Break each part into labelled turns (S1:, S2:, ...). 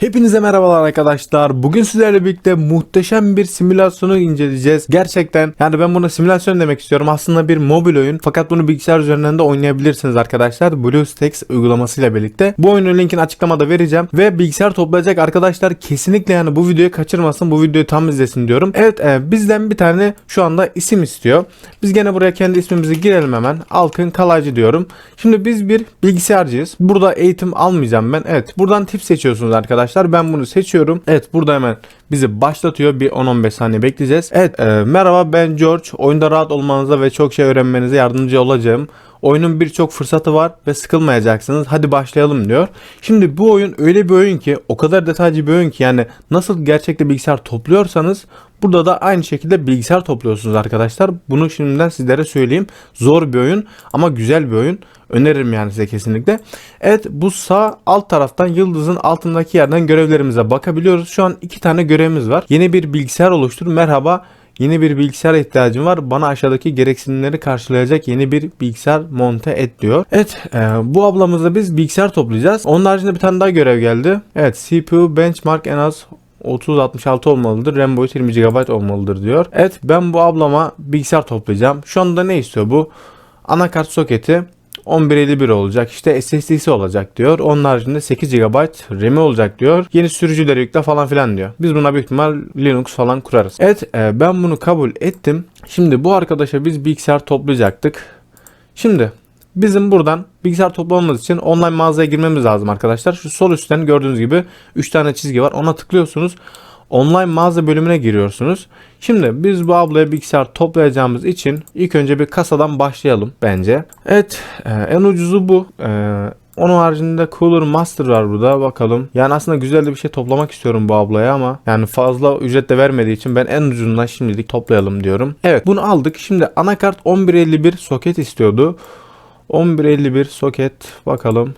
S1: Hepinize merhabalar arkadaşlar. Bugün sizlerle birlikte muhteşem bir simülasyonu inceleyeceğiz. Gerçekten yani ben buna simülasyon demek istiyorum. Aslında bir mobil oyun. Fakat bunu bilgisayar üzerinden de oynayabilirsiniz arkadaşlar. BlueStacks uygulamasıyla birlikte. Bu oyunun linkini açıklamada vereceğim. Ve bilgisayar toplayacak arkadaşlar kesinlikle yani bu videoyu kaçırmasın. Bu videoyu tam izlesin diyorum. Evet e, bizden bir tane şu anda isim istiyor. Biz gene buraya kendi ismimizi girelim hemen. Alkın Kalaycı diyorum. Şimdi biz bir bilgisayarcıyız. Burada eğitim almayacağım ben. Evet buradan tip seçiyorsunuz arkadaşlar. Ben bunu seçiyorum. Evet burada hemen bizi başlatıyor. Bir 10-15 saniye bekleyeceğiz. Evet e, merhaba ben George. Oyunda rahat olmanıza ve çok şey öğrenmenize yardımcı olacağım. Oyunun birçok fırsatı var ve sıkılmayacaksınız. Hadi başlayalım diyor. Şimdi bu oyun öyle bir oyun ki o kadar detaycı bir oyun ki yani nasıl gerçekte bilgisayar topluyorsanız burada da aynı şekilde bilgisayar topluyorsunuz arkadaşlar. Bunu şimdiden sizlere söyleyeyim. Zor bir oyun ama güzel bir oyun. Öneririm yani size kesinlikle. Evet bu sağ alt taraftan yıldızın altındaki yerden görevlerimize bakabiliyoruz. Şu an iki tane görevimiz var. Yeni bir bilgisayar oluştur. Merhaba. Yeni bir bilgisayara ihtiyacım var. Bana aşağıdaki gereksinimleri karşılayacak yeni bir bilgisayar monte et diyor. Evet e, bu ablamızla biz bilgisayar toplayacağız. Onun haricinde bir tane daha görev geldi. Evet CPU benchmark en az 30-66 olmalıdır. RAM boyutu 20 GB olmalıdır diyor. Evet ben bu ablama bilgisayar toplayacağım. Şu anda ne istiyor bu? Anakart soketi 1151 olacak. İşte SSD'si olacak diyor. Onun haricinde 8 GB RAM'i olacak diyor. Yeni sürücüleri yükle falan filan diyor. Biz buna büyük ihtimal Linux falan kurarız. Evet e, ben bunu kabul ettim. Şimdi bu arkadaşa biz bilgisayar toplayacaktık. Şimdi bizim buradan bilgisayar toplamamız için online mağazaya girmemiz lazım arkadaşlar. Şu sol üstten gördüğünüz gibi 3 tane çizgi var. Ona tıklıyorsunuz. Online mağaza bölümüne giriyorsunuz. Şimdi biz bu ablaya bilgisayar toplayacağımız için ilk önce bir kasadan başlayalım bence. Evet e, en ucuzu bu. E, onun haricinde Cooler Master var burada bakalım. Yani aslında güzel de bir şey toplamak istiyorum bu ablaya ama yani fazla ücret de vermediği için ben en ucundan şimdilik toplayalım diyorum. Evet bunu aldık. Şimdi anakart 1151 soket istiyordu. 1151 soket bakalım.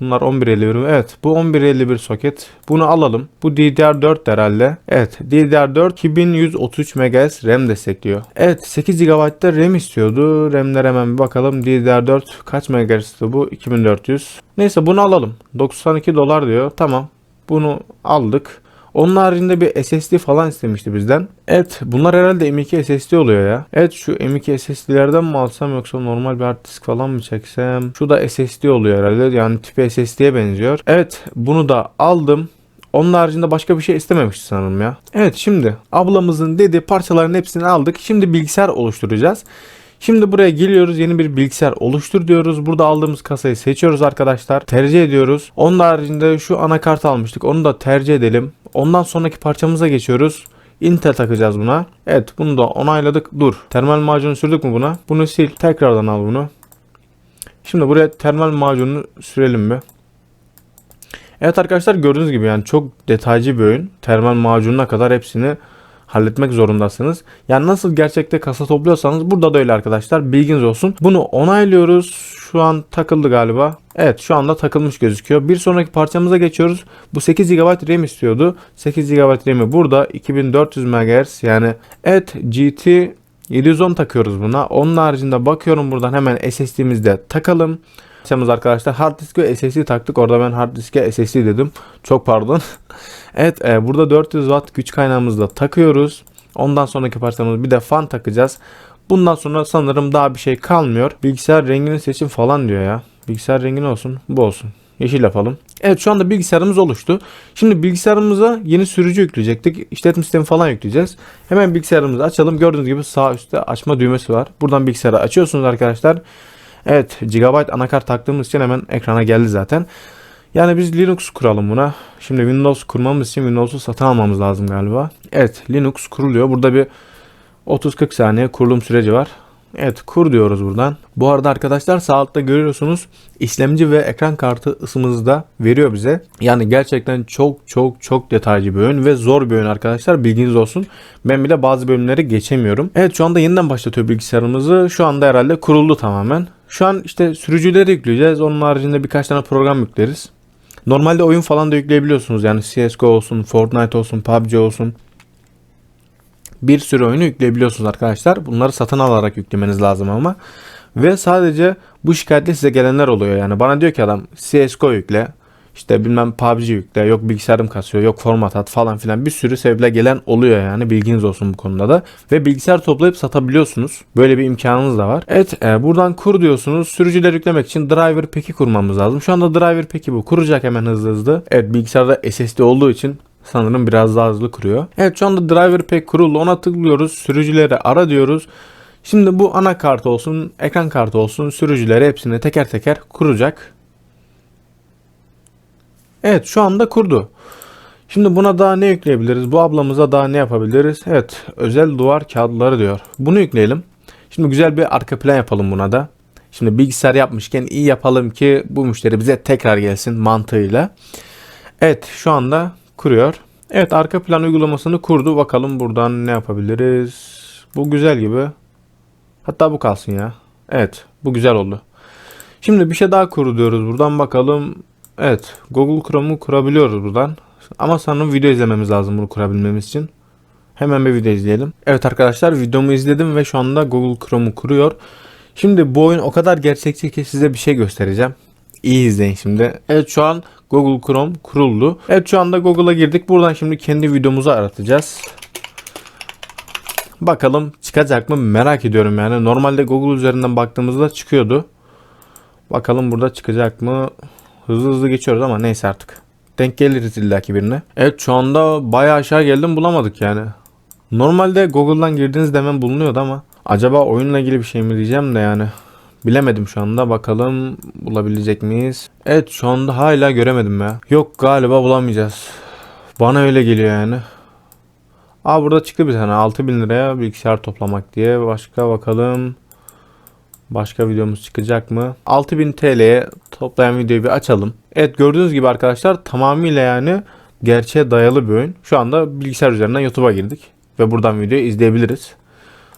S1: Bunlar 1151 mi? Evet bu 1151 soket. Bunu alalım. Bu DDR4 herhalde. Evet DDR4 2133 MHz RAM destekliyor. Evet 8 GB da RAM istiyordu. RAM'ler hemen bir bakalım. DDR4 kaç MHz'ti bu? 2400. Neyse bunu alalım. 92 dolar diyor. Tamam. Bunu aldık. Onun haricinde bir SSD falan istemişti bizden. Evet bunlar herhalde M2 SSD oluyor ya. Evet şu M2 SSD'lerden mi alsam yoksa normal bir hard disk falan mı çeksem? Şu da SSD oluyor herhalde yani tipi SSD'ye benziyor. Evet bunu da aldım. Onun haricinde başka bir şey istememişti sanırım ya. Evet şimdi ablamızın dediği parçaların hepsini aldık. Şimdi bilgisayar oluşturacağız. Şimdi buraya geliyoruz yeni bir bilgisayar oluştur diyoruz. Burada aldığımız kasayı seçiyoruz arkadaşlar. Tercih ediyoruz. Onun haricinde şu anakart almıştık. Onu da tercih edelim. Ondan sonraki parçamıza geçiyoruz. Intel takacağız buna. Evet bunu da onayladık. Dur. Termal macunu sürdük mü buna? Bunu sil. Tekrardan al bunu. Şimdi buraya termal macunu sürelim mi? Evet arkadaşlar gördüğünüz gibi yani çok detaycı bir oyun. Termal macununa kadar hepsini halletmek zorundasınız. Yani nasıl gerçekte kasa topluyorsanız burada da öyle arkadaşlar. Bilginiz olsun. Bunu onaylıyoruz. Şu an takıldı galiba. Evet şu anda takılmış gözüküyor. Bir sonraki parçamıza geçiyoruz. Bu 8 GB RAM istiyordu. 8 GB RAM'i burada 2400 MHz yani evet GT 710 takıyoruz buna. Onun haricinde bakıyorum buradan hemen SSD'mizde takalım. Parçamız arkadaşlar hard disk ve SSD taktık. Orada ben hard diske SSD dedim. Çok pardon. evet e, burada 400 watt güç kaynağımızı takıyoruz. Ondan sonraki parçamız bir de fan takacağız. Bundan sonra sanırım daha bir şey kalmıyor. Bilgisayar rengini seçin falan diyor ya. Bilgisayar rengini olsun. Bu olsun. Yeşil yapalım. Evet şu anda bilgisayarımız oluştu. Şimdi bilgisayarımıza yeni sürücü yükleyecektik. İşletim sistemi falan yükleyeceğiz. Hemen bilgisayarımızı açalım. Gördüğünüz gibi sağ üstte açma düğmesi var. Buradan bilgisayarı açıyorsunuz arkadaşlar. Evet GB anakart taktığımız için hemen ekrana geldi zaten. Yani biz Linux kuralım buna. Şimdi Windows kurmamız için Windows'u satın almamız lazım galiba. Evet Linux kuruluyor. Burada bir 30-40 saniye kurulum süreci var. Evet kur diyoruz buradan. Bu arada arkadaşlar sağ altta görüyorsunuz işlemci ve ekran kartı ısımızı da veriyor bize. Yani gerçekten çok çok çok detaycı bir oyun ve zor bir oyun arkadaşlar bilginiz olsun. Ben bile bazı bölümleri geçemiyorum. Evet şu anda yeniden başlatıyor bilgisayarımızı. Şu anda herhalde kuruldu tamamen. Şu an işte sürücüleri yükleyeceğiz. Onun haricinde birkaç tane program yükleriz. Normalde oyun falan da yükleyebiliyorsunuz. Yani CSGO olsun, Fortnite olsun, PUBG olsun bir sürü oyunu yükleyebiliyorsunuz arkadaşlar. Bunları satın alarak yüklemeniz lazım ama. Ve sadece bu şikayetle size gelenler oluyor. Yani bana diyor ki adam CSGO yükle. İşte bilmem PUBG yükle, yok bilgisayarım kasıyor, yok format at falan filan bir sürü sebeple gelen oluyor yani bilginiz olsun bu konuda da. Ve bilgisayar toplayıp satabiliyorsunuz. Böyle bir imkanınız da var. Evet e, buradan kur diyorsunuz. Sürücüler yüklemek için driver pack'i kurmamız lazım. Şu anda driver pack'i bu. Kuracak hemen hızlı hızlı. Evet bilgisayarda SSD olduğu için sanırım biraz daha hızlı kuruyor. Evet şu anda driver pack kuruldu. Ona tıklıyoruz. Sürücüleri ara diyoruz. Şimdi bu anakart olsun, ekran kartı olsun sürücüleri hepsini teker teker kuracak. Evet şu anda kurdu. Şimdi buna daha ne yükleyebiliriz? Bu ablamıza daha ne yapabiliriz? Evet özel duvar kağıtları diyor. Bunu yükleyelim. Şimdi güzel bir arka plan yapalım buna da. Şimdi bilgisayar yapmışken iyi yapalım ki bu müşteri bize tekrar gelsin mantığıyla. Evet şu anda kuruyor. Evet arka plan uygulamasını kurdu. Bakalım buradan ne yapabiliriz? Bu güzel gibi. Hatta bu kalsın ya. Evet bu güzel oldu. Şimdi bir şey daha kur diyoruz buradan bakalım. Evet Google Chrome'u kurabiliyoruz buradan. Ama sanırım video izlememiz lazım bunu kurabilmemiz için. Hemen bir video izleyelim. Evet arkadaşlar videomu izledim ve şu anda Google Chrome'u kuruyor. Şimdi bu oyun o kadar gerçekçi ki size bir şey göstereceğim. İyi izleyin şimdi. Evet şu an Google Chrome kuruldu. Evet şu anda Google'a girdik. Buradan şimdi kendi videomuzu aratacağız. Bakalım çıkacak mı merak ediyorum yani. Normalde Google üzerinden baktığımızda çıkıyordu. Bakalım burada çıkacak mı? Hızlı hızlı geçiyoruz ama neyse artık. Denk geliriz illaki birine. Evet şu anda bayağı aşağı geldim bulamadık yani. Normalde Google'dan girdiğinizde hemen bulunuyordu ama acaba oyunla ilgili bir şey mi diyeceğim de yani. Bilemedim şu anda. Bakalım bulabilecek miyiz? Evet şu anda hala göremedim ya. Yok galiba bulamayacağız. Bana öyle geliyor yani. Aa burada çıktı bir tane 6000 liraya bilgisayar toplamak diye. Başka bakalım. Başka videomuz çıkacak mı? 6000 TL'ye toplayan videoyu bir açalım. Evet gördüğünüz gibi arkadaşlar tamamıyla yani gerçeğe dayalı bir oyun. Şu anda bilgisayar üzerinden YouTube'a girdik. Ve buradan videoyu izleyebiliriz.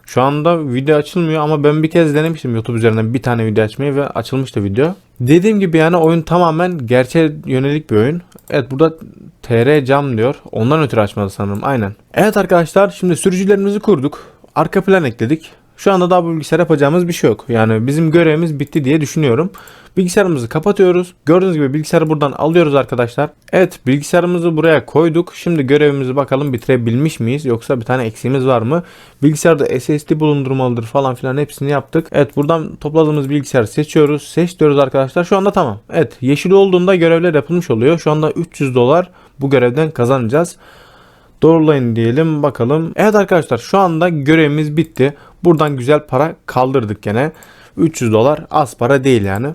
S1: Şu anda video açılmıyor ama ben bir kez denemiştim YouTube üzerinden bir tane video açmayı ve açılmıştı video. Dediğim gibi yani oyun tamamen gerçeğe yönelik bir oyun. Evet burada TR cam diyor. Ondan ötürü açmadı sanırım aynen. Evet arkadaşlar şimdi sürücülerimizi kurduk. Arka plan ekledik. Şu anda daha bu bilgisayar yapacağımız bir şey yok. Yani bizim görevimiz bitti diye düşünüyorum. Bilgisayarımızı kapatıyoruz. Gördüğünüz gibi bilgisayarı buradan alıyoruz arkadaşlar. Evet bilgisayarımızı buraya koyduk. Şimdi görevimizi bakalım bitirebilmiş miyiz? Yoksa bir tane eksiğimiz var mı? Bilgisayarda SSD bulundurmalıdır falan filan hepsini yaptık. Evet buradan topladığımız bilgisayarı seçiyoruz. Seç diyoruz arkadaşlar. Şu anda tamam. Evet yeşil olduğunda görevler yapılmış oluyor. Şu anda 300 dolar bu görevden kazanacağız. Doğrulayın diyelim bakalım. Evet arkadaşlar şu anda görevimiz bitti. Buradan güzel para kaldırdık gene. 300 dolar az para değil yani.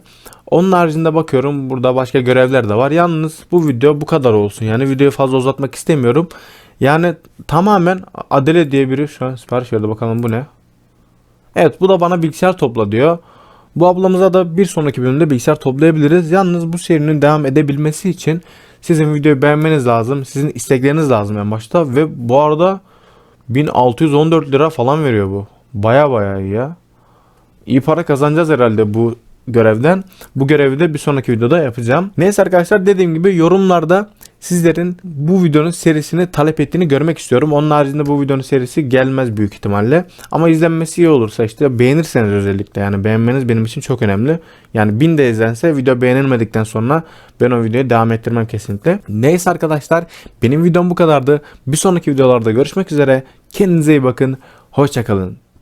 S1: Onun haricinde bakıyorum burada başka görevler de var. Yalnız bu video bu kadar olsun. Yani videoyu fazla uzatmak istemiyorum. Yani tamamen Adele diye biri şu an sipariş verdi bakalım bu ne? Evet bu da bana bilgisayar topla diyor. Bu ablamıza da bir sonraki bölümde bilgisayar toplayabiliriz. Yalnız bu serinin devam edebilmesi için sizin videoyu beğenmeniz lazım. Sizin istekleriniz lazım en başta. Ve bu arada 1614 lira falan veriyor bu. Baya baya iyi ya. İyi para kazanacağız herhalde bu görevden. Bu görevi de bir sonraki videoda yapacağım. Neyse arkadaşlar dediğim gibi yorumlarda sizlerin bu videonun serisini talep ettiğini görmek istiyorum. Onun haricinde bu videonun serisi gelmez büyük ihtimalle. Ama izlenmesi iyi olursa işte beğenirseniz özellikle yani beğenmeniz benim için çok önemli. Yani 1000 de izlense video beğenilmedikten sonra ben o videoyu devam ettirmem kesinlikle. Neyse arkadaşlar benim videom bu kadardı. Bir sonraki videolarda görüşmek üzere. Kendinize iyi bakın. Hoşçakalın.